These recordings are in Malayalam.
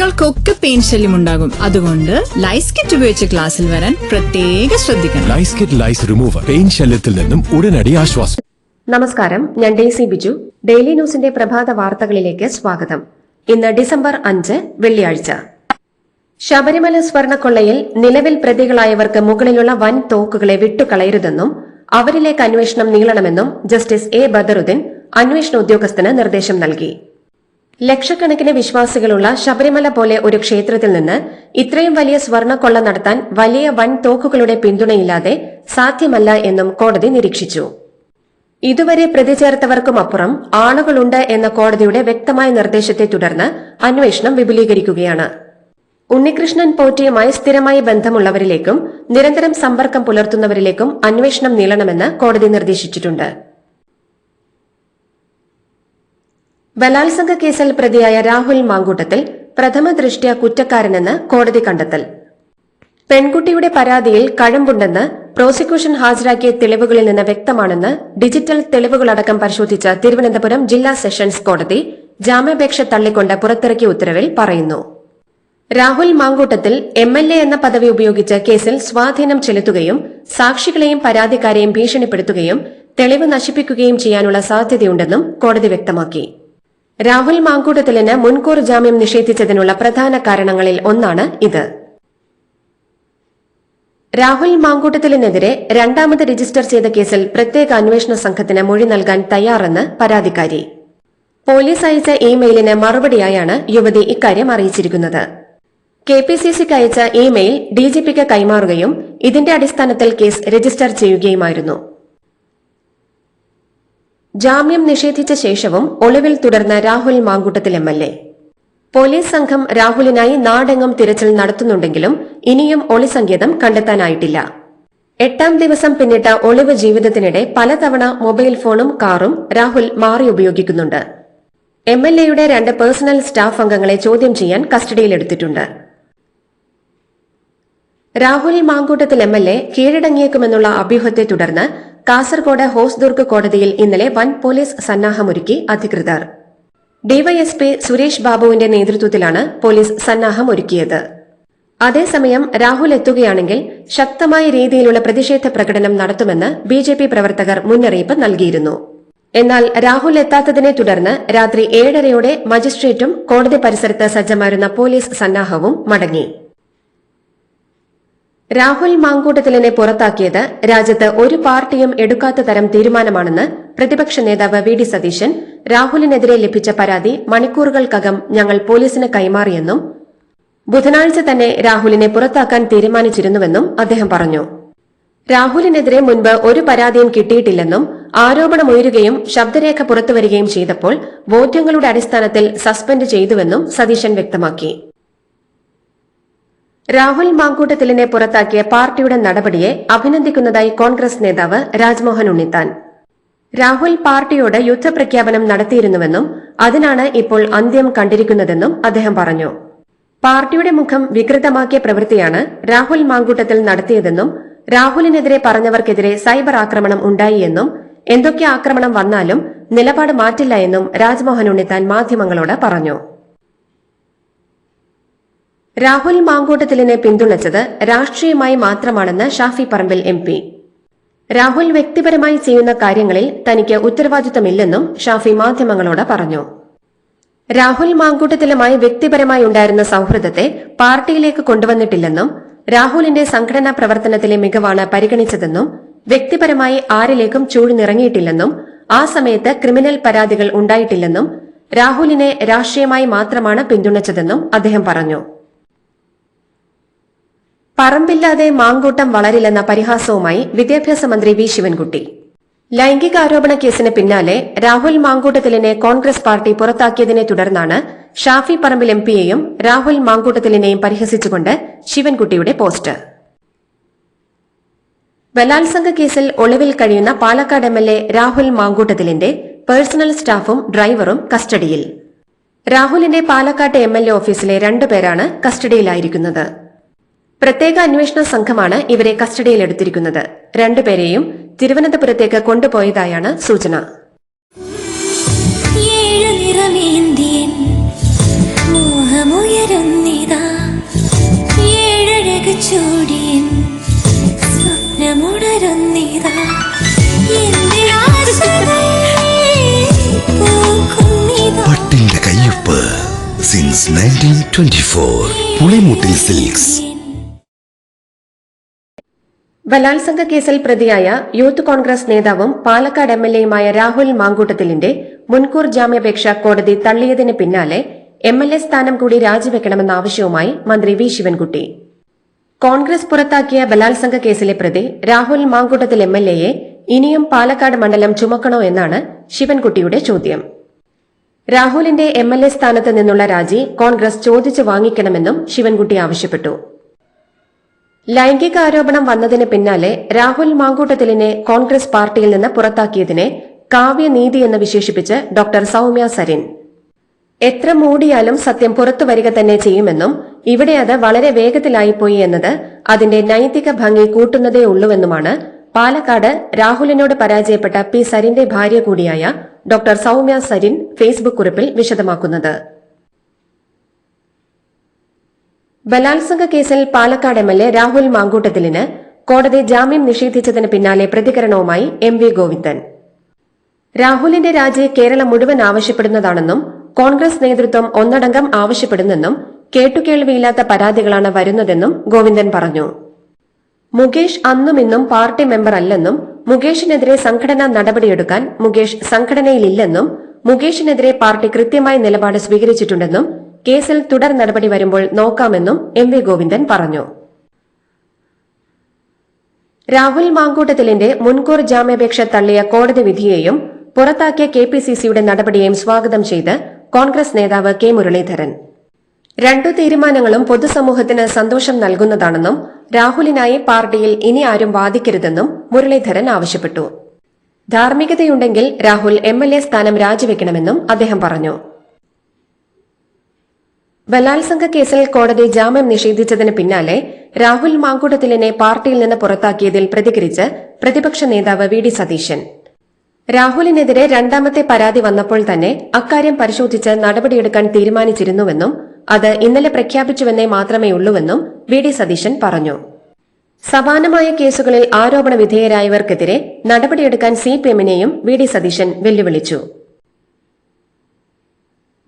കുട്ടികൾക്കൊക്കെ പെയിൻ ശല്യം ഉണ്ടാകും. അതുകൊണ്ട് ലൈസ് കിറ്റ് ഉപയോഗിച്ച് ക്ലാസ്സിൽ വരാൻ പ്രത്യേക ശ്രദ്ധിക്കണം. Lice kit lice remover pain ശല്യത്തിൽ നിന്നും ഉടനടി ആശ്വാസം. നമസ്കാരം ഞാൻ ഡേസി ബിജു. ഡെയിലി ന്യൂസിന്റെ പ്രഭാത വാർത്തകളിലേക്ക് സ്വാഗതം. ഇന്ന് ഡിസംബർ അഞ്ച് വെള്ളിയാഴ്ച. ശബരിമല സ്വർണക്കൊള്ളയിൽ നിലവിൽ പ്രതികളായവർക്ക് മുകളിലുള്ള വൻ തോക്കുകളെ വിട്ടുകളയരുതെന്നും അവരിലേക്ക് അന്വേഷണം നീളണമെന്നും ജസ്റ്റിസ് എ ബദറുദ്ദീൻ അന്വേഷണ ഉദ്യോഗസ്ഥന് നിർദ്ദേശം നൽകി. ലക്ഷക്കണക്കിന് വിശ്വാസികളുള്ള ശബരിമല പോലെ ഒരു ക്ഷേത്രത്തിൽ നിന്ന് ഇത്രയും വലിയ സ്വർണക്കൊള്ള നടത്താൻ വലിയ വൻ തോക്കുകളുടെ പിന്തുണയില്ലാതെ സാധ്യമല്ല എന്നും കോടതി നിരീക്ഷിച്ചു. ഇതുവരെ പ്രതി ചേർത്തവർക്കുമപ്പുറം ആളുകളുണ്ട് എന്ന കോടതിയുടെ വ്യക്തമായ നിർദ്ദേശത്തെ തുടർന്ന് അന്വേഷണം വിപുലീകരിക്കുകയാണ്. ഉണ്ണികൃഷ്ണൻ പോറ്റിയുമായി സ്ഥിരമായി ബന്ധമുള്ളവരിലേക്കും നിരന്തരം സമ്പർക്കം പുലർത്തുന്നവരിലേക്കും അന്വേഷണം നീളണമെന്ന് കോടതി നിർദ്ദേശിച്ചിട്ടുണ്ട്. ബലാത്സംഗ കേസിൽ പ്രതിയായ രാഹുൽ മാങ്കൂട്ടത്തിൽ പ്രഥമ ദൃഷ്ട്യാ കുറ്റക്കാരനെന്ന് കോടതി കണ്ടെത്തൽ. പെൺകുട്ടിയുടെ പരാതിയിൽ കഴമ്പുണ്ടെന്ന് പ്രോസിക്യൂഷൻ ഹാജരാക്കിയ തെളിവുകളിൽ നിന്ന് വ്യക്തമാണെന്ന് ഡിജിറ്റൽ തെളിവുകളടക്കം പരിശോധിച്ച തിരുവനന്തപുരം ജില്ലാ സെഷൻസ് കോടതി ജാമ്യാപേക്ഷ തള്ളിക്കൊണ്ട് പുറത്തിറക്കിയ ഉത്തരവിൽ പറയുന്നു. Rahul Mamkootathil M L A എന്ന പദവി ഉപയോഗിച്ച് കേസിൽ സ്വാധീനം ചെലുത്തുകയും സാക്ഷികളെയും പരാതിക്കാരെയും ഭീഷണിപ്പെടുത്തുകയും തെളിവ് നശിപ്പിക്കുകയും ചെയ്യാനുള്ള സാധ്യതയുണ്ടെന്നും കോടതി വ്യക്തമാക്കി. രാഹുൽ മാങ്കൂട്ടത്തിലിന് മുൻകൂർ ജാമ്യം നിഷേധിച്ചതിനുള്ള പ്രധാന കാരണങ്ങളിൽ ഒന്നാണ് ഇത്. രാഹുൽ മാങ്കൂട്ടത്തിലിനെതിരെ രണ്ടാമത് രജിസ്റ്റർ ചെയ്ത കേസിൽ പ്രത്യേക അന്വേഷണ സംഘത്തിന് മൊഴി നൽകാൻ തയ്യാറെന്ന് പരാതിക്കാരി. പോലീസ് അയച്ച ഇമെയിലിന് മറുപടിയായാണ് യുവതി ഇക്കാര്യം അറിയിച്ചിരിക്കുന്നത്. കെ പി സി സിക്ക് അയച്ച ഇമെയിൽ ഡിജിപിക്ക് കൈമാറുകയും ഇതിന്റെ അടിസ്ഥാനത്തിൽ കേസ് രജിസ്റ്റർ ചെയ്യുകയുമായിരുന്നു. ജാമ്യം നിഷേധിച്ച ശേഷവും ഒളിവിൽ തുടർന്ന Rahul Mamkootathil M L police സംഘം രാഹുലിനായി നാടെങ്ങും തിരച്ചിൽ നടത്തുന്നുണ്ടെങ്കിലും ഇനിയും ഒളി ഒളിസങ്കേതം കണ്ടെത്താനായിട്ടില്ല. എട്ടാം ദിവസം പിന്നിട്ട ഒളിവ് ജീവിതത്തിനിടെ പലതവണ മൊബൈൽ ഫോണും കാറും രാഹുൽ മാറി ഉപയോഗിക്കുന്നുണ്ട്. എം എൽ എയുടെ രണ്ട് പേഴ്സണൽ സ്റ്റാഫ് അംഗങ്ങളെ ചോദ്യം ചെയ്യാൻ കസ്റ്റഡിയിലെടുത്തിട്ടുണ്ട്. Rahul Mamkootathil M L A കീഴടങ്ങിയേക്കുമെന്നുള്ള അഭ്യൂഹത്തെ തുടർന്ന് കാസർഗോഡ് ഹോസ്ദുർഗ് കോടതിയിൽ ഇന്നലെ വൻ പോലീസ് സന്നാഹമൊരുക്കി അധികൃതർ. ഡിവൈഎസ്പി സുരേഷ് ബാബുവിന്റെ നേതൃത്വത്തിലാണ് പോലീസ് സന്നാഹമൊരുക്കിയത്. അതേസമയം രാഹുൽ എത്തുകയാണെങ്കിൽ ശക്തമായ രീതിയിലുള്ള പ്രതിഷേധ പ്രകടനം നടത്തുമെന്ന് ബി ജെ പി പ്രവർത്തകർ മുന്നറിയിപ്പ് നൽകിയിരുന്നു. എന്നാൽ രാഹുൽ എത്താത്തതിനെ തുടർന്ന് രാത്രി ഏഴരയോടെ മജിസ്ട്രേറ്റും കോടതി പരിസരത്ത് സജ്ജമായിരുന്ന പോലീസ് സന്നാഹവും മടങ്ങി. രാഹുൽ മാങ്കൂട്ടത്തിലിനെ പുറത്താക്കിയത് രാജ്യത്ത് ഒരു പാർട്ടിയും എടുക്കാത്ത തരം തീരുമാനമാണെന്ന് പ്രതിപക്ഷ നേതാവ് വി ഡി സതീശൻ രാഹുലിനെതിരെ ലഭിച്ച പരാതി മണിക്കൂറുകൾക്കകം ഞങ്ങൾ പോലീസിന് കൈമാറിയെന്നും ബുധനാഴ്ച തന്നെ രാഹുലിനെ പുറത്താക്കാൻ തീരുമാനിച്ചിരുന്നുവെന്നും അദ്ദേഹം പറഞ്ഞു. രാഹുലിനെതിരെ മുൻപ് ഒരു പരാതിയും കിട്ടിയിട്ടില്ലെന്നും ആരോപണമുയരുകയും ശബ്ദരേഖ പുറത്തുവരികയും ചെയ്തപ്പോൾ ബോധ്യങ്ങളുടെ അടിസ്ഥാനത്തിൽ സസ്പെൻഡ് ചെയ്തുവെന്നും സതീശൻ വ്യക്തമാക്കി. രാഹുൽ മാങ്കൂട്ടത്തിലിനെ പുറത്താക്കിയ പാർട്ടിയുടെ നടപടിയെ അഭിനന്ദിക്കുന്നതായി കോൺഗ്രസ് നേതാവ് രാജ്മോഹൻ ഉണ്ണിത്താൻ. രാഹുൽ പാർട്ടിയോട് യുദ്ധപ്രഖ്യാപനം നടത്തിയിരുന്നുവെന്നും അതിനാണ് ഇപ്പോൾ അന്ത്യം കണ്ടിരിക്കുന്നതെന്നും അദ്ദേഹം പറഞ്ഞു. പാർട്ടിയുടെ മുഖം വികൃതമാക്കിയ പ്രവൃത്തിയാണ് രാഹുൽ മാങ്കൂട്ടത്തിൽ നടത്തിയതെന്നും രാഹുലിനെതിരെ പറഞ്ഞവർക്കെതിരെ സൈബർ ആക്രമണം ഉണ്ടായിയെന്നും എന്തൊക്കെ ആക്രമണം വന്നാലും നിലപാട് മാറ്റില്ല എന്നും രാജ്മോഹൻ ഉണ്ണിത്താൻ മാധ്യമങ്ങളോട് പറഞ്ഞു. രാഹുൽ മാങ്കൂട്ടത്തിലിനെ പിന്തുണച്ചത് രാഷ്ട്രീയമായി മാത്രമാണെന്ന് ഷാഫി പറമ്പിൽ എം പി. രാഹുൽ വ്യക്തിപരമായി ചെയ്യുന്ന കാര്യങ്ങളിൽ തനിക്ക് ഉത്തരവാദിത്തമില്ലെന്നും ഷാഫി മാധ്യമങ്ങളോട് പറഞ്ഞു. രാഹുൽ മാങ്കൂട്ടത്തിലുമായി വ്യക്തിപരമായി ഉണ്ടായിരുന്ന സൌഹൃദത്തെ പാർട്ടിയിലേക്ക് കൊണ്ടുവന്നിട്ടില്ലെന്നും രാഹുലിന്റെ സംഘടനാ പ്രവർത്തനത്തിലെ മികവാണ് പരിഗണിച്ചതെന്നും വ്യക്തിപരമായി ആരിലേക്കും ചൂഴ്ന്നിറങ്ങിയിട്ടില്ലെന്നും ആ സമയത്ത് ക്രിമിനൽ പരാതികൾ ഉണ്ടായിട്ടില്ലെന്നും രാഹുലിനെ രാഷ്ട്രീയമായി മാത്രമാണ് പിന്തുണച്ചതെന്നും അദ്ദേഹം പറഞ്ഞു. പറമ്പില്ലാതെ മാങ്കൂട്ടം വളരില്ലെന്ന പരിഹാസവുമായി വിദ്യാഭ്യാസ മന്ത്രി വി ശിവൻകുട്ടി. ലൈംഗികാരോപണ കേസിന് പിന്നാലെ രാഹുൽ മാങ്കൂട്ടത്തിലിനെ കോൺഗ്രസ് പാർട്ടി പുറത്താക്കിയതിനെ തുടർന്നാണ് ഷാഫി പറമ്പിൽ എം പിയെയും രാഹുൽ മാങ്കൂട്ടത്തിലിനെയും പരിഹസിച്ചുകൊണ്ട് ശിവൻകുട്ടിയുടെ പോസ്റ്റ്. ബലാത്സംഗ കേസിൽ ഒളിവിൽ കഴിയുന്ന പാലക്കാട് എം എൽ രാഹുൽ മാങ്കൂട്ടത്തിലിന്റെ പേഴ്സണൽ സ്റ്റാഫും ഡ്രൈവറും കസ്റ്റഡിയിൽ. രാഹുലിന്റെ പാലക്കാട്ട് എം എൽ എ ഓഫീസിലെ രണ്ടുപേരാണ് കസ്റ്റഡിയിലായിരിക്കുന്നത്. പ്രത്യേക അന്വേഷണ സംഘമാണ് ഇവരെ കസ്റ്റഡിയിലെടുത്തിരിക്കുന്നത്. രണ്ടുപേരെയും തിരുവനന്തപുരത്തേക്ക് കൊണ്ടുപോയതായാണ് സൂചന. ചൂടിയൻ സ്വപ്നമുണരുന്നിതാ. പട്ടിന്റെ കയ്യൊപ്പ് since nineteen twenty four Pulimoottil silks ബലാത്സംഗ കേസിൽ പ്രതിയായ യൂത്ത് കോൺഗ്രസ് നേതാവും പാലക്കാട് എം എൽ എയുമായ രാഹുൽ മാങ്കൂട്ടത്തിലിന്റെ മുൻകൂർ ജാമ്യാപേക്ഷ കോടതി തള്ളിയതിന് പിന്നാലെ എം എൽ എ സ്ഥാനം കൂടി രാജിവെക്കണമെന്ന ആവശ്യവുമായി മന്ത്രി വി ശിവൻകുട്ടി. കോൺഗ്രസ് പുറത്താക്കിയ ബലാത്സംഗ കേസിലെ പ്രതി രാഹുൽ മാങ്കൂട്ടത്തിൽ എം എൽ എയെ ഇനിയും പാലക്കാട് മണ്ഡലം ചുമക്കണോ എന്നാണ് ശിവൻകുട്ടിയുടെ ചോദ്യം. രാഹുലിന്റെ എം എൽ എ സ്ഥാനത്ത് നിന്നുള്ള രാജി കോൺഗ്രസ് ചോദിച്ചു വാങ്ങിക്കണമെന്നും ശിവൻകുട്ടി ആവശ്യപ്പെട്ടു. ലൈംഗിക ആരോപണം വന്നതിന് പിന്നാലെ രാഹുൽ മാങ്കൂട്ടത്തിലിനെ കോൺഗ്രസ് പാർട്ടിയിൽ നിന്ന് പുറത്താക്കിയതിനെ കാവ്യനീതി എന്ന് വിശേഷിപ്പിച്ച് ഡോക്ടർ സൌമ്യ സരിൻ. എത്ര മൂടിയാലും സത്യം പുറത്തു വരിക തന്നെ ചെയ്യുമെന്നും ഇവിടെ അത് വളരെ വേഗത്തിലായിപ്പോയി എന്നത് അതിന്റെ നൈതിക ഭംഗി കൂട്ടുന്നതേ ഉള്ളൂവെന്നുമാണ് പാലക്കാട് രാഹുലിനോട് പരാജയപ്പെട്ട പി സരിന്റെ ഭാര്യ കൂടിയായ ഡോക്ടർ സൌമ്യ സരിൻ ഫേസ്ബുക്ക് കുറിപ്പിൽ വിശദമാക്കുന്നത്. ബലാത്സംഗ കേസിൽ Palakkad M L A Rahul മാങ്കൂട്ടത്തിലിന് കോടതി ജാമ്യം നിഷേധിച്ചതിന് പിന്നാലെ പ്രതികരണവുമായി എം വി ഗോവിന്ദൻ. രാഹുലിന്റെ രാജി കേരളം മുഴുവൻ ആവശ്യപ്പെടുന്നതാണെന്നും കോൺഗ്രസ് നേതൃത്വം ഒന്നടങ്കം ആവശ്യപ്പെടുന്നെന്നും കേട്ടുകേൾവിയില്ലാത്ത പരാതികളാണ് വരുന്നതെന്നും ഗോവിന്ദൻ പറഞ്ഞു. മുകേഷ് അന്നും ഇന്നും പാർട്ടി മെമ്പർ അല്ലെന്നും മുകേഷിനെതിരെ സംഘടനാ നടപടിയെടുക്കാൻ മുകേഷ് സംഘടനയിലില്ലെന്നും മുകേഷിനെതിരെ പാർട്ടി കൃത്യമായ നിലപാട് സ്വീകരിച്ചിട്ടുണ്ടെന്നും കേസിൽ തുടർ നടപടി വരുമ്പോൾ നോക്കാമെന്നും എം വി ഗോവിന്ദൻ പറഞ്ഞു. രാഹുൽ മാങ്കൂട്ടത്തിലിന്റെ മുൻകൂർ ജാമ്യാപേക്ഷ തള്ളിയ കോടതി വിധിയെയും പുറത്താക്കിയ കെ പി സി സിയുടെ നടപടിയെയും സ്വാഗതം ചെയ്ത് കോൺഗ്രസ് നേതാവ് കെ മുരളീധരൻ. രണ്ടു തീരുമാനങ്ങളും പൊതുസമൂഹത്തിന് സന്തോഷം നൽകുന്നതാണെന്നും രാഹുലിനായി പാർട്ടിയിൽ ഇനി ആരും വാദിക്കരുതെന്നും മുരളീധരൻ ആവശ്യപ്പെട്ടു. ധാർമ്മികതയുണ്ടെങ്കിൽ രാഹുൽ എം എൽ എ സ്ഥാനം രാജിവെക്കണമെന്നും അദ്ദേഹം പറഞ്ഞു. ബലാത്സംഗ കേസിൽ കോടതി ജാമ്യം നിഷേധിച്ചതിന് പിന്നാലെ രാഹുൽ മാങ്കൂട്ടത്തിലിനെ പാർട്ടിയിൽ നിന്ന് പുറത്താക്കിയതിൽ പ്രതികരിച്ച് പ്രതിപക്ഷ നേതാവ് വി ഡി സതീശൻ. രാഹുലിനെതിരെ രണ്ടാമത്തെ പരാതി വന്നപ്പോൾ തന്നെ അക്കാര്യം പരിശോധിച്ച് നടപടിയെടുക്കാൻ തീരുമാനിച്ചിരുന്നുവെന്നും അത് ഇന്നലെ പ്രഖ്യാപിച്ചുവെന്നേ മാത്രമേ ഉള്ളൂവെന്നും വി ഡി സതീശൻ പറഞ്ഞു. സമാനമായ കേസുകളിൽ ആരോപണ വിധേയരായവർക്കെതിരെ നടപടിയെടുക്കാൻ സി പി എമ്മിനെയും വി ഡി സതീശൻ വെല്ലുവിളിച്ചു.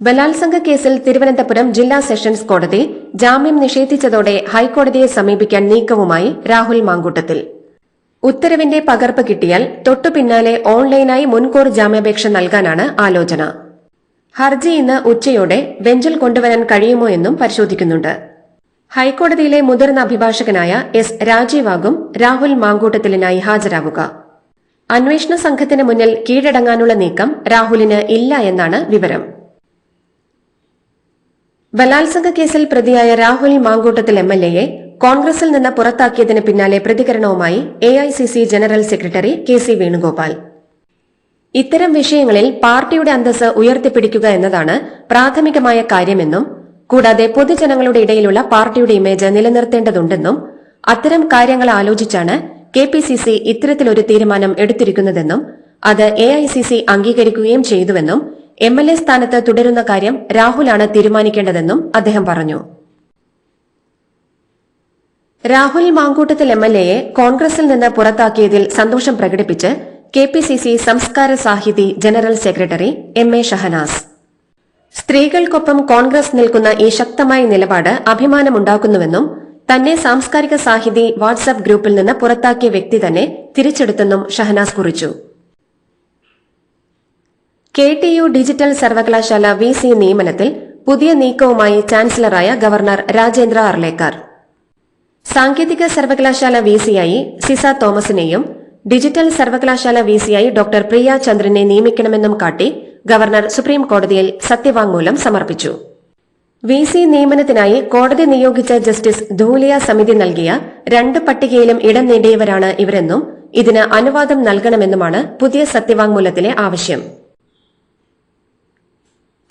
ബലാത്സംഗ കേസിൽ തിരുവനന്തപുരം ജില്ലാ സെഷൻസ് കോടതി ജാമ്യം നിഷേധിച്ചതോടെ ഹൈക്കോടതിയെ സമീപിക്കാൻ നീക്കവുമായി രാഹുൽ മാങ്കൂട്ടത്തിൽ. ഉത്തരവിന്റെ പകർപ്പ് കിട്ടിയാൽ തൊട്ടു പിന്നാലെ ഓൺലൈനായി മുൻകൂർ ജാമ്യാപേക്ഷ നൽകാനാണ് ആലോചന. ഹർജി ഇന്ന് ഉച്ചയോടെ ബെഞ്ചിൽ കൊണ്ടുവരാൻ കഴിയുമോ എന്നും പരിശോധിക്കുന്നുണ്ട്. ഹൈക്കോടതിയിലെ മുതിർന്ന അഭിഭാഷകനായ എസ് രാജീവാകും രാഹുൽ മാങ്കൂട്ടത്തിലിനായി ഹാജരാകുക. അന്വേഷണ സംഘത്തിന് മുന്നിൽ കീഴടങ്ങാനുള്ള നീക്കം രാഹുലിന് ഇല്ല എന്നാണ് വിവരം. ബലാത്സംഗ കേസിൽ പ്രതിയായ രാഹുൽ മാങ്കൂട്ടത്തിൽ എം എൽ എയെ കോൺഗ്രസിൽ നിന്ന് പുറത്താക്കിയതിന് പിന്നാലെ പ്രതികരണവുമായി A general secretary K C Venugopal. ഇത്തരം വിഷയങ്ങളിൽ പാർട്ടിയുടെ അന്തസ് ഉയർത്തിപ്പിടിക്കുക എന്നതാണ് പ്രാഥമികമായ കാര്യമെന്നും കൂടാതെ പൊതുജനങ്ങളുടെ ഇടയിലുള്ള പാർട്ടിയുടെ ഇമേജ് നിലനിർത്തേണ്ടതുണ്ടെന്നും അത്തരം കാര്യങ്ങൾ ആലോചിച്ചാണ് കെ പി സി സി ഇത്തരത്തിലൊരു തീരുമാനം എടുത്തിരിക്കുന്നതെന്നും അത് എ അംഗീകരിക്കുകയും ചെയ്തുവെന്നും എം എൽ എ സ്ഥാനത്ത് തുടരുന്ന കാര്യം രാഹുലാണ് തീരുമാനിക്കേണ്ടതെന്നും അദ്ദേഹം പറഞ്ഞു. രാഹുൽ മാങ്കൂട്ടത്തിൽ എം എൽ എയെ കോൺഗ്രസിൽ നിന്ന് പുറത്താക്കിയതിൽ സന്തോഷം പ്രകടിപ്പിച്ച് K P C C Samskara Sahithi general secretary M A Shahnas. സ്ത്രീകൾക്കൊപ്പം Congress നിൽക്കുന്ന ഈ ശക്തമായ നിലപാട് അഭിമാനമുണ്ടാക്കുന്നുവെന്നും തന്നെ സാംസ്കാരിക സാഹിതി വാട്സ്ആപ്പ് ഗ്രൂപ്പിൽ നിന്ന് പുറത്താക്കിയ വ്യക്തി തന്നെ തിരിച്ചെടുത്തെന്നും ഷഹനാസ് കുറിച്ചു. കെ ടി യു ഡിജിറ്റൽ സർവകലാശാല വി സി നിയമനത്തിൽ പുതിയ നീക്കവുമായി ചാൻസലറായ ഗവർണർ രാജേന്ദ്ര അർലേക്കർ സാങ്കേതിക സർവകലാശാല വി സിയായി സിസ തോമസിനെയും ഡിജിറ്റൽ സർവകലാശാല വി സിയായി ഡോക്ടർ പ്രിയ ചന്ദ്രനെ നിയമിക്കണമെന്നും കാട്ടി ഗവർണർ സുപ്രീം കോടതിയിൽ സത്യവാങ്മൂലം സമർപ്പിച്ചു. വി സി നിയമനത്തിനായി കോടതി നിയോഗിച്ച ജസ്റ്റിസ് ധൂലിയ സമിതി നൽകിയ രണ്ട് പട്ടികയിലും ഇടം നേടിയവരാണ് ഇവരെന്നും ഇതിന് അനുവാദം നൽകണമെന്നുമാണ് പുതിയ സത്യവാങ്മൂലത്തിലെ ആവശ്യം.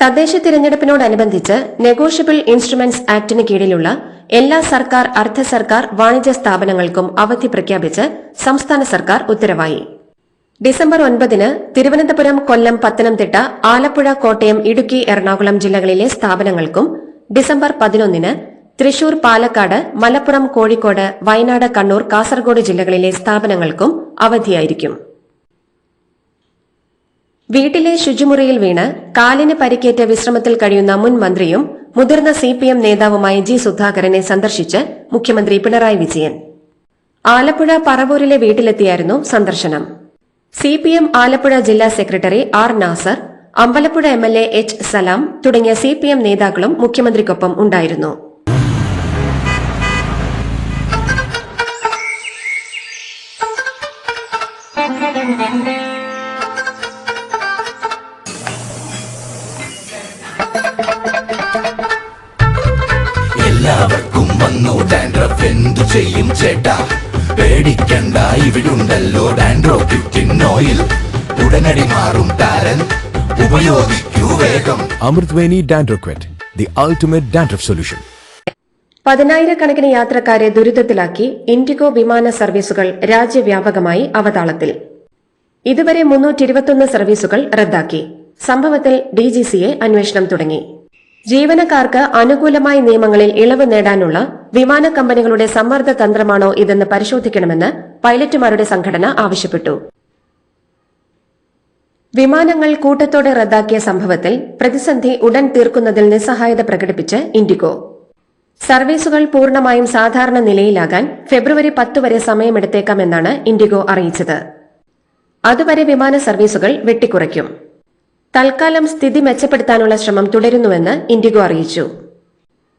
തദ്ദേശ തിരഞ്ഞെടുപ്പിനോടനുബന്ധിച്ച് നെഗോഷ്യബിൾ ഇൻസ്ട്രുമെന്റ്സ് ആക്ടിന് കീഴിലുള്ള എല്ലാ സർക്കാർ അർദ്ധ സർക്കാർ വാണിജ്യ സ്ഥാപനങ്ങൾക്കും അവധി പ്രഖ്യാപിച്ച് സംസ്ഥാന സർക്കാർ ഉത്തരവായി. ഡിസംബർ ഒൻപതിന് തിരുവനന്തപുരം കൊല്ലം പത്തനംതിട്ട ആലപ്പുഴ കോട്ടയം ഇടുക്കി എറണാകുളം ജില്ലകളിലെ സ്ഥാപനങ്ങൾക്കും ഡിസംബർ പതിനൊന്നിന് തൃശൂർ പാലക്കാട് മലപ്പുറം കോഴിക്കോട് വയനാട് കണ്ണൂർ കാസർഗോഡ് ജില്ലകളിലെ സ്ഥാപനങ്ങൾക്കും അവധിയായിരിക്കും. വീട്ടിലെ ശുചിമുറിയിൽ വീണ് കാലിന് പരിക്കേറ്റ വിശ്രമത്തിൽ കഴിയുന്ന മുൻ മന്ത്രിയും മുതിർന്ന സി പി എം നേതാവുമായ ജി സുധാകരനെ സന്ദർശിച്ച് മുഖ്യമന്ത്രി പിണറായി വിജയൻ. ആലപ്പുഴ പറവൂരിലെ വീട്ടിലെത്തിയായിരുന്നു സന്ദർശനം. സി പി എം ആലപ്പുഴ ജില്ലാ secretary R Nasar Ambalappuzha M L A H Salam തുടങ്ങിയ സി പി എം നേതാക്കളും മുഖ്യമന്ത്രിക്കൊപ്പം ഉണ്ടായിരുന്നു. എല്ലാവർക്കും വന്നു. ഡാൻഡ്രഫ് എന്തു ചെയ്യും ചേട്ടാ? പേടിക്കണ്ട ഇവിടുണ്ടല്ലോ ഡാൻഡ്രോ ഫിഫ്റ്റിൻ ഓയിൽ ഉടനടി മാറും താരൻ ഉപയോഗിക്കൂ വേഗം. Amrutveni ഡാൻഡ്രോക്വറ്റ് the ultimate dandruff solution പതിനായിരക്കണക്കിന് യാത്രക്കാരെ ദുരിതത്തിലാക്കി ഇൻഡിഗോ വിമാന സർവീസുകൾ രാജ്യവ്യാപകമായി അവതാളത്തിൽ. ഇതുവരെ മുന്നൂറ്റി ഇരുപത്തൊന്ന് സർവീസുകൾ റദ്ദാക്കി. സംഭവത്തിൽ ഡിജിസിയെ അന്വേഷണം തുടങ്ങി. ജീവനക്കാർക്ക് അനുകൂലമായ നിയമങ്ങളിൽ ഇളവ് നേടാനുള്ള വിമാന കമ്പനികളുടെ സമ്മർദ്ദ തന്ത്രമാണോ ഇതെന്ന് പരിശോധിക്കണമെന്ന് പൈലറ്റുമാരുടെ സംഘടന ആവശ്യപ്പെട്ടു. വിമാനങ്ങൾ കൂട്ടത്തോടെ റദ്ദാക്കിയ സംഭവത്തിൽ പ്രതിസന്ധി ഉടൻ തീർക്കുന്നതിൽ നിസ്സഹായത പ്രകടിപ്പിച്ച് ഇൻഡിഗോ. സർവീസുകൾ പൂർണമായും സാധാരണ നിലയിലാകാൻ ഫെബ്രുവരി പത്ത് വരെ സമയമെടുത്തേക്കാമെന്നാണ് ഇൻഡിഗോ അറിയിച്ചത്. അതുവരെ വിമാന സർവീസുകൾ വെട്ടിക്കുറയ്ക്കും. തൽക്കാലം സ്ഥിതി മെച്ചപ്പെടുത്താനുള്ള ശ്രമം തുടരുന്നുവെന്ന് ഇൻഡിഗോ അറിയിച്ചു.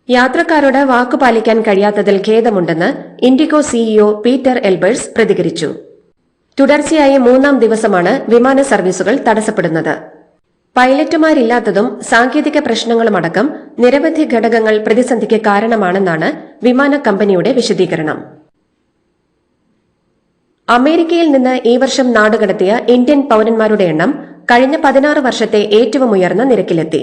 യാത്രക്കാരോട് വാക്കുപാലിക്കാൻ കഴിയാത്തതിൽ ഖേദമുണ്ടെന്ന് ഇൻഡിഗോ സിഇഒ പീറ്റർ എൽബേഴ്സ് പ്രതികരിച്ചു. തുടർച്ചയായി മൂന്നാം ദിവസമാണ് വിമാന സർവീസുകൾ തടസ്സപ്പെടുന്നത്. പൈലറ്റുമാരില്ലാത്തതും സാങ്കേതിക പ്രശ്നങ്ങളുമടക്കം നിരവധി ഘടകങ്ങൾ പ്രതിസന്ധിക്ക് കാരണമാണെന്നാണ് വിമാന കമ്പനിയുടെ വിശദീകരണം. അമേരിക്കയിൽ നിന്ന് ഈ വർഷം നാടുകടത്തിയ ഇന്ത്യൻ പൌരന്മാരുടെ എണ്ണം കഴിഞ്ഞ പതിനാറ് വർഷത്തെ ഏറ്റവും ഉയർന്ന നിരക്കിലെത്തി.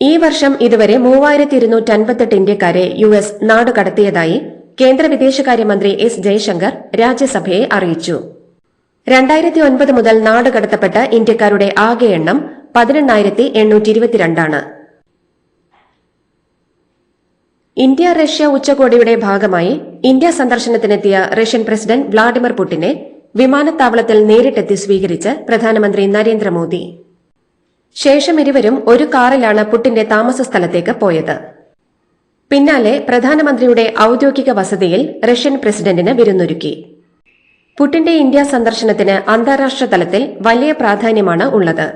ഈ വർഷം ഇതുവരെ മൂവായിരത്തി ഇരുന്നൂറ്റി അൻപത്തെട്ട് ഇന്ത്യക്കാരെ യു എസ് നാടുകടത്തിയതായി കേന്ദ്ര വിദേശകാര്യമന്ത്രി എസ് ജയശങ്കർ രാജ്യസഭയെ അറിയിച്ചു. രണ്ടായിരത്തി ഒൻപത് മുതൽ നാടുകടത്തപ്പെട്ട ഇന്ത്യക്കാരുടെ ആകെ എണ്ണം പതിനെണ്ണായിരത്തി എണ്ണൂറ്റി ഇരുപത്തിരണ്ടാണ് ഇന്ത്യ റഷ്യ ഉച്ചകോടിയുടെ ഭാഗമായി ഇന്ത്യ സന്ദർശനത്തിനെത്തിയ റഷ്യൻ പ്രസിഡന്റ് വ്ളാഡിമിർ പുടിനെ വിമാനത്താവളത്തിൽ നേരിട്ടെത്തി സ്വീകരിച്ച് പ്രധാനമന്ത്രി നരേന്ദ്രമോദി. ശേഷം ഇരുവരും ഒരു കാറിലാണ് പുട്ടിന്റെ താമസ സ്ഥലത്തേക്ക് പോയത്. പിന്നാലെ പ്രധാനമന്ത്രിയുടെ ഔദ്യോഗിക വസതിയിൽ റഷ്യൻ പ്രസിഡന്റിന് വിരുന്നൊരുക്കി. പുട്ടിന്റെ ഇന്ത്യ സന്ദർശനത്തിന് അന്താരാഷ്ട്ര തലത്തിൽ വലിയ പ്രാധാന്യമാണ് ഉള്ളത്.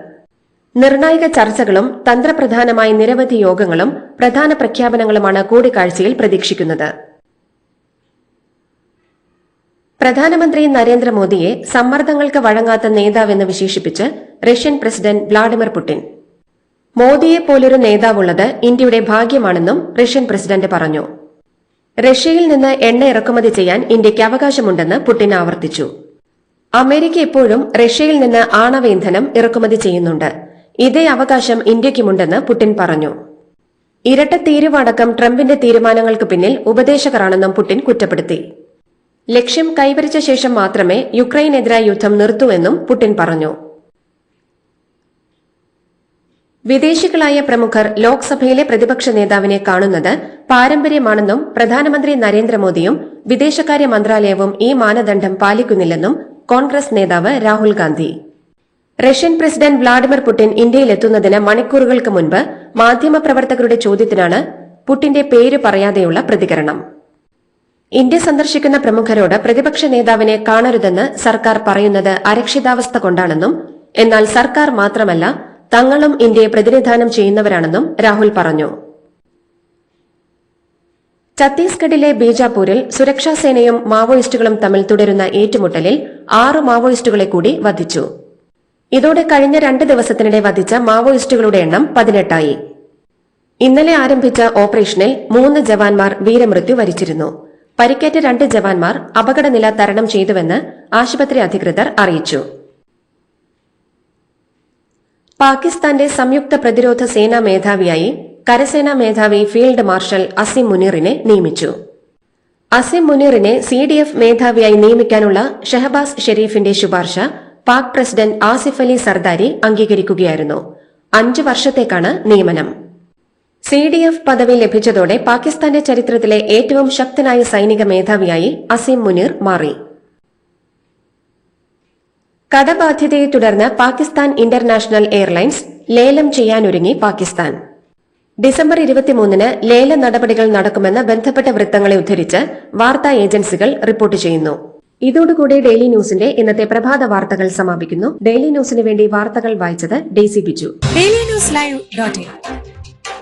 നിർണായക ചർച്ചകളും തന്ത്രപ്രധാനമായ നിരവധി യോഗങ്ങളും പ്രധാന പ്രഖ്യാപനങ്ങളുമാണ് കൂടിക്കാഴ്ചയിൽ പ്രതീക്ഷിക്കുന്നത്. പ്രധാനമന്ത്രി നരേന്ദ്രമോദിയെ സമ്മർദ്ദങ്ങൾക്ക് വഴങ്ങാത്ത നേതാവെന്ന് വിശേഷിപ്പിച്ച് റഷ്യൻ പ്രസിഡന്റ് വ്ളാഡിമിർ പുടിൻ. മോദിയെ പോലൊരു നേതാവുള്ളത് ഇന്ത്യയുടെ ഭാഗ്യമാണെന്നും റഷ്യൻ പ്രസിഡന്റ് പറഞ്ഞു. റഷ്യയിൽ നിന്ന് എണ്ണ ഇറക്കുമതി ചെയ്യാൻ ഇന്ത്യയ്ക്ക് അവകാശമുണ്ടെന്ന് പുടിൻ ആവർത്തിച്ചു. അമേരിക്ക എപ്പോഴും റഷ്യയിൽ നിന്ന് ആണവ ഇന്ധനം ഇറക്കുമതി ചെയ്യുന്നുണ്ട്. ഇതേ അവകാശം ഇന്ത്യയ്ക്കുമുണ്ടെന്ന് പുടിൻ പറഞ്ഞു. ഇരട്ട തീരുവടക്കം ട്രംപിന്റെ തീരുമാനങ്ങൾക്ക് പിന്നിൽ ഉപദേശകരാണെന്നും പുടിൻ കുറ്റപ്പെടുത്തി. ലക്ഷ്യം കൈവരിച്ച ശേഷം മാത്രമേ യുക്രൈനെതിരായ യുദ്ധം നിർത്തുവെന്നും പുടിൻ പറഞ്ഞു. വിദേശികളായ പ്രമുഖർ ലോക്സഭയിലെ പ്രതിപക്ഷ നേതാവിനെ കാണുന്നത് പാരമ്പര്യമാണെന്നും പ്രധാനമന്ത്രി നരേന്ദ്രമോദിയും വിദേശകാര്യ മന്ത്രാലയവും ഈ മാനദണ്ഡം പാലിക്കുന്നില്ലെന്നും കോൺഗ്രസ് നേതാവ് Rahul Gandhi. Russian president Vladimir Putin ഇന്ത്യയിലെത്തുന്നതിന് മണിക്കൂറുകൾക്ക് മുൻപ് മാധ്യമപ്രവർത്തകരുടെ ചോദ്യത്തിനാണ് പുടിന്റെ പേര് പറയാതെയുള്ള പ്രതികരണം. ഇന്ത്യ സന്ദർശിക്കുന്ന പ്രമുഖരോട് പ്രതിപക്ഷ നേതാവിനെ കാണരുതെന്ന് സർക്കാർ പറയുന്നത് അരക്ഷിതാവസ്ഥ കൊണ്ടാണെന്നും എന്നാൽ സർക്കാർ മാത്രമല്ല തങ്ങളും ഇന്ത്യയെ പ്രതിനിധാനം ചെയ്യുന്നവരാണെന്നും രാഹുൽ പറഞ്ഞു. ഛത്തീസ്ഗഡിലെ ബീജാപൂരിൽ സുരക്ഷാസേനയും മാവോയിസ്റ്റുകളും തമ്മിൽ തുടരുന്ന ഏറ്റുമുട്ടലിൽ ആറ് മാവോയിസ്റ്റുകളെ കൂടി വധിച്ചു. ഇതോടെ കഴിഞ്ഞ രണ്ട് ദിവസത്തിനിടെ വധിച്ച മാവോയിസ്റ്റുകളുടെ എണ്ണം പതിനെട്ടായി. ഇന്നലെ ആരംഭിച്ച ഓപ്പറേഷനിൽ മൂന്ന് ജവാന്മാർ വീരമൃത്യു വരിച്ചിരുന്നു. പരിക്കേറ്റ രണ്ട് ജവാന്മാർ അപകടനില തരണം ചെയ്തുവെന്ന് ആശുപത്രി അധികൃതർ അറിയിച്ചു. പാകിസ്ഥാന്റെ സംയുക്ത പ്രതിരോധ സേനാ മേധാവിയായി കരസേനാ മേധാവി ഫീൽഡ് മാർഷൽ അസിം മുനീറിനെ നിയമിച്ചു. അസിം മുനീറിനെ സി ഡി എഫ് മേധാവിയായി നിയമിക്കാനുള്ള ഷെഹബാസ് ഷെരീഫിന്റെ ശുപാർശ പാക് പ്രസിഡന്റ് ആസിഫ് അലി സർദാരി അംഗീകരിക്കുകയായിരുന്നു. അഞ്ചു വർഷത്തേക്കാണ് നിയമനം. സി ഡി എഫ് പദവി ലഭിച്ചതോടെ പാകിസ്ഥാന്റെ ചരിത്രത്തിലെ ഏറ്റവും ശക്തനായ സൈനിക മേധാവിയായി അസീം മുനീർ മാറി. കടബാധ്യതയെ തുടർന്ന് പാകിസ്ഥാൻ ഇന്റർനാഷണൽ എയർലൈൻസ് ലേലം ചെയ്യാനൊരുങ്ങി പാകിസ്ഥാൻ. ഡിസംബർ ഇരുപത്തിമൂന്നിന് ലേല നടപടികൾ നടക്കുമെന്ന് ബന്ധപ്പെട്ട വൃത്തങ്ങളെ ഉദ്ധരിച്ച് വാർത്താ ഏജൻസികൾ റിപ്പോർട്ട് ചെയ്യുന്നു. ഇതോടുകൂടി ഡെയിലി ന്യൂസിന്റെ ഇന്നത്തെ പ്രഭാത വാർത്തകൾ സമാപിക്കുന്നു. ഡെയിലി ന്യൂസിന് വേണ്ടി വാർത്തകൾ വായിച്ചത് Daisy Biju. Daily news live